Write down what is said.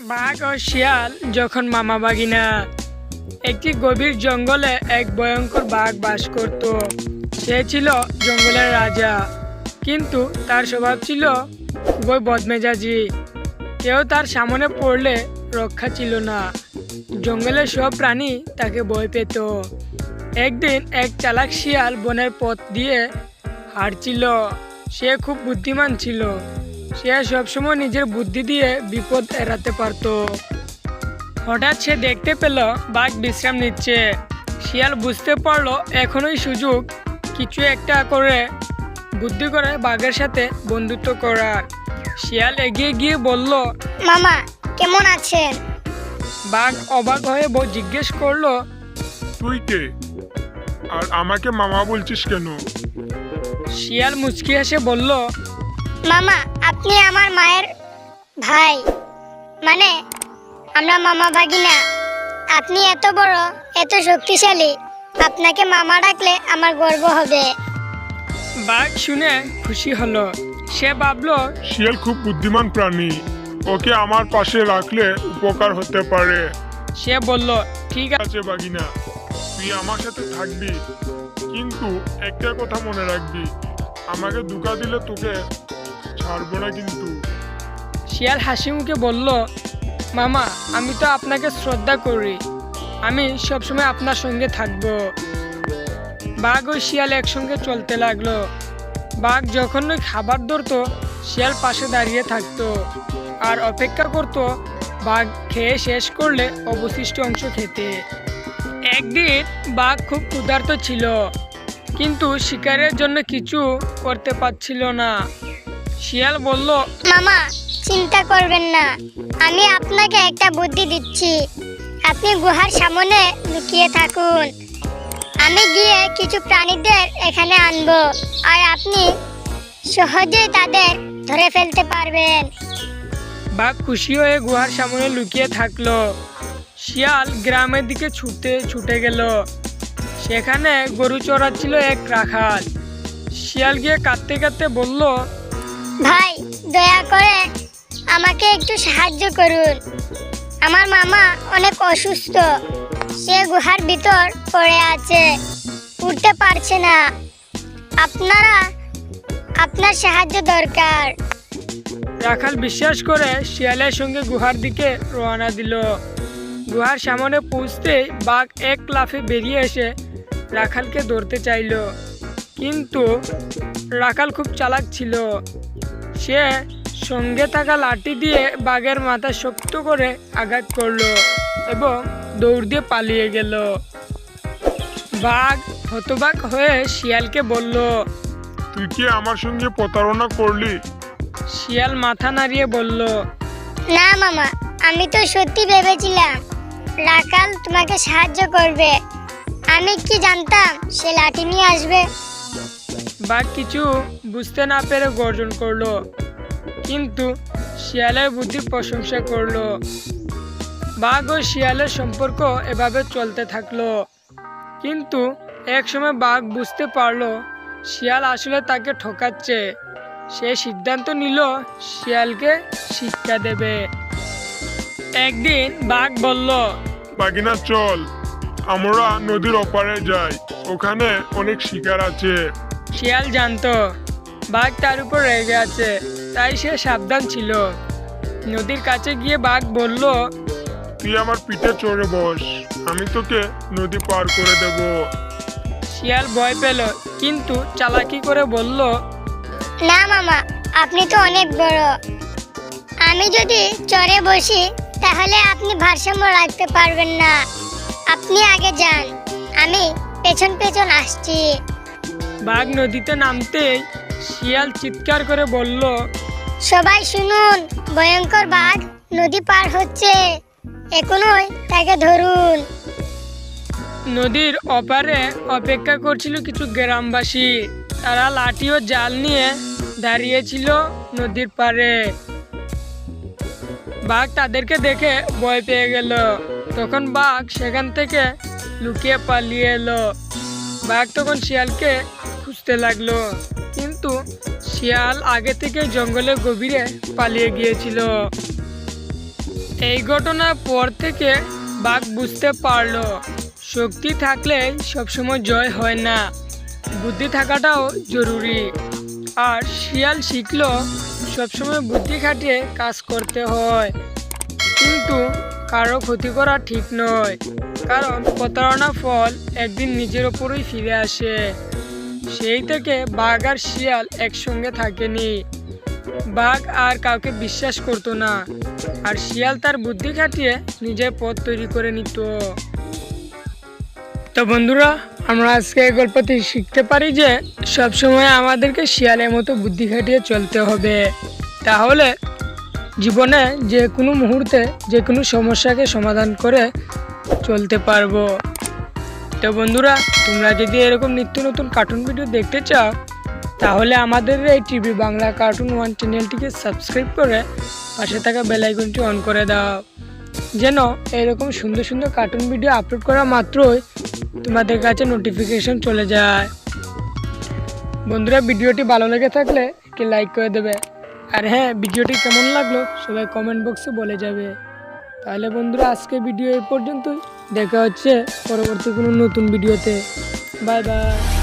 বাঘ ও শিয়াল, যখন মামা বাগিনা একটি গভীর জঙ্গলে এক ভয়ঙ্কর বাঘ বাস করত, সে ছিল জঙ্গলের রাজা। কিন্তু তার স্বভাব ছিল খুবই বদমেজাজি। কেউ তার সামনে পড়লে রক্ষা ছিল না। জঙ্গলের সব প্রাণী তাকে ভয় পেত। একদিন এক চালাক শিয়াল বনের পথ দিয়ে হাঁটছিল। সে খুব বুদ্ধিমান ছিল। সে সবসময় নিজের বুদ্ধি দিয়ে বিপদ এড়াতে পারত। হঠাৎ সে দেখতে পেল বাঘ বিশ্রাম নিচ্ছে। শিয়াল বুঝতে পারল এখনই সুযোগ কিছু একটা করে বুদ্ধি করে বাঘের সাথে বন্ধুত্ব করার। শিয়াল এগিয়ে গিয়ে বলল মামা কেমন আছেন? বাঘ অবাক হয়ে বউ জিজ্ঞেস করল তুই কে? আর আমাকে মামা বলছিস কেন? শিয়াল মুচকি হেসে বলল মামা আপনি আমার মায়ের ভাই। মানে আমরা মামা ভাগিনা। আপনি এত বড় এত শক্তিশালী। আপনাকে মামা ডাকলে আমার গর্ব হবে। বাঘ শুনে খুশি হলো। সে ভাবলো শিয়াল খুব বুদ্ধিমান প্রাণী। ওকে আমার পাশে রাখলে উপকার হতে পারে। সে বলল ঠিক আছে আছে বাগিনা তুই আমার সাথে থাকবি। কিন্তু একটা কথা মনে রাখবি। আমাকে দুকা দিলে তোকে না কিন্তু। শিয়াল হাসি মুখে বলল, মামা, আমি তো আপনাকে শ্রদ্ধা করি। আমি সবসময় আপনার সঙ্গে থাকব। বাঘ ও শিয়াল একসঙ্গে চলতে লাগল। বাঘ যখন ওই খাবার ধরতো, শিয়াল পাশে দাঁড়িয়ে থাকতো আর অপেক্ষা করতো বাঘ খেয়ে শেষ করলে অবশিষ্ট অংশ খেতে। একদিন বাঘ খুব ক্ষুধার্ত ছিল, কিন্তু শিকারের জন্য কিছু করতে পারছিল না। শিয়াল বলল মামা চিন্তা করবেন না। আমি আপনাকে একটা বুদ্ধি দিচ্ছি। আপনি গুহার সামনে লুকিয়ে থাকুন। আমি গিয়ে কিছু প্রাণীদের এখানে আনব আর আপনি সহজেই তাদের ধরে ফেলতে পারবেন। বাঘ খুশি হয়ে গুহার সামনে লুকিয়ে থাকল। শিয়াল গ্রামের দিকে ছুটে ছুটে গেল। সেখানে গরু চড়াচ্ছিল এক রাখাল। শিয়াল গিয়ে কাঁদতে কাঁদতে বলল ভাই, দয়া করে আমাকে একটু সাহায্য করুন। আমার মামা অনেক অসুস্থ। সে গুহার ভিতর পড়ে আছে। উঠতে পারছে না। আপনারা, আপনার সাহায্য দরকার। রাখাল বিশ্বাস করে শিয়ালের সঙ্গে গুহার দিকে রওনা দিল। গুহার সামনে পৌঁছতেই বাঘ এক লাফে বেরিয়ে এসে রাখালকে ধরতে চাইলো। কিন্তু রাখাল খুব চালাক ছিল। সে সঙ্গে থাকা লাঠি দিয়ে বাঘের মাথা শক্ত করে আঘাত করল এবং দৌড় দিয়ে পালিয়ে গেল। বাঘ হতবাক হয়ে শিয়ালকে বলল তুই কি আমার সঙ্গে প্রতারণা করলি? শিয়াল মাথা নাড়িয়ে বলল না মামা আমি তো সত্যি ভেবেছিলাম রাকাল তোমাকে সাহায্য করবে। আমি কি জানতাম সে লাঠি নিয়ে আসবে? বাঘ কিছু বুঝতে না পেরে গর্জন করল। কিন্তু শিয়ালের বুদ্ধি প্রশংসা করল। বাঘ ও শিয়ালের সম্পর্ক এভাবে চলতে থাকল। কিন্তু একসময় বাঘ বুঝতে পারল শিয়াল আসলে তাকে ঠকাচ্ছে। সে সিদ্ধান্ত নিল শিয়ালকে শিক্ষা দেবে। একদিন বাঘ বলল বাগিনা চল। আমরা নদীর ওপারে যাই। ওখানে অনেক শিকার আছে। শিয়াল জানতো বাঘ তার উপর রেগে আছে। তাই সে সাবধান ছিল। নদীর কাছে গিয়ে বাঘ বলল তুই আমার পিঠে চড়ে বস আমি তোকে নদী পার করে দেব। শিয়াল ভয় পেল কিন্তু চালাকি করে বলল না মামা আপনি তো অনেক বড়। আমি যদি চড়ে বসি তাহলে আপনি ভারসাম্য রাখতে পারবেন না। আপনি আগে যান আমি পেছন পেছন আসছি। বাঘ নদীতে নামতেই শিয়াল চিৎকার করে বলল সবাই শুনুন ভয়ঙ্কর বাঘ নদী পার হচ্ছে। এখনই তাকে ধরুন। নদীর অপারে অপেক্ষা করছিল কিছু গ্রামবাসী। তারা লাঠি ও জাল নিয়ে দাঁড়িয়েছিল নদীর পাড়ে। বাঘ তাদেরকে দেখে ভয় পেয়ে গেল। তখন বাঘ সেখান থেকে লুকিয়ে পালিয়ে এলো। বাঘ তখন শিয়ালকে খুঁজতে লাগল। শিয়াল আগে থেকে জঙ্গলের গভীরে পালিয়ে গিয়েছিল। এই ঘটনার পর থেকে বাঘ বুঝতে পারল, শক্তি থাকলে সবসময় জয় হয় না। বুদ্ধি থাকাটাও জরুরি। আর শিয়াল শিখলো, সবসময় বুদ্ধি খাটিয়ে কাজ করতে হয়। কিন্তু কারও ক্ষতি করা ঠিক নয়, কারণ প্রতারণা ফল একদিন নিজের ওপরই ফিরে আসে। সেই থেকে বাঘ আর শিয়াল একসঙ্গে থাকেনি। বাঘ আর কাউকে বিশ্বাস করতো না, আর শিয়াল তার বুদ্ধি খাটিয়ে নিজের পথ তৈরি করে নিত। তো বন্ধুরা, আমরা আজকে এই গল্প থেকে শিখতে পারি যে সবসময় আমাদেরকে শিয়ালের মতো বুদ্ধি খাটিয়ে চলতে হবে। তাহলে জীবনে যে কোনো মুহূর্তে যে কোনো সমস্যাকে সমাধান করে চলতে পারব। তো বন্ধুরা, তোমরা যদি এরকম নিত্য নতুন কার্টুন ভিডিও দেখতে চাও, তাহলে আমাদের এই টিভি বাংলা কার্টুন ওয়ান চ্যানেলটিকে সাবস্ক্রাইব করে পাশে থাকা বেল আইকনটি অন করে দাও। যেন এরকম সুন্দর সুন্দর কার্টুন ভিডিও আপলোড করা মাত্রই তোমাদের কাছে নোটিফিকেশন চলে যায়। বন্ধুরা, ভিডিওটি ভালো লেগে থাকলে একটি লাইক করে দেবে। আর হ্যাঁ ভিডিওটি কেমন লাগল সবাই কমেন্ট বক্সে বলে যাবে। তাহলে বন্ধুরা আজকে ভিডিও এই পর্যন্তই। দেখা হচ্ছে পরবর্তী কোনো নতুন ভিডিওতে। Bye bye.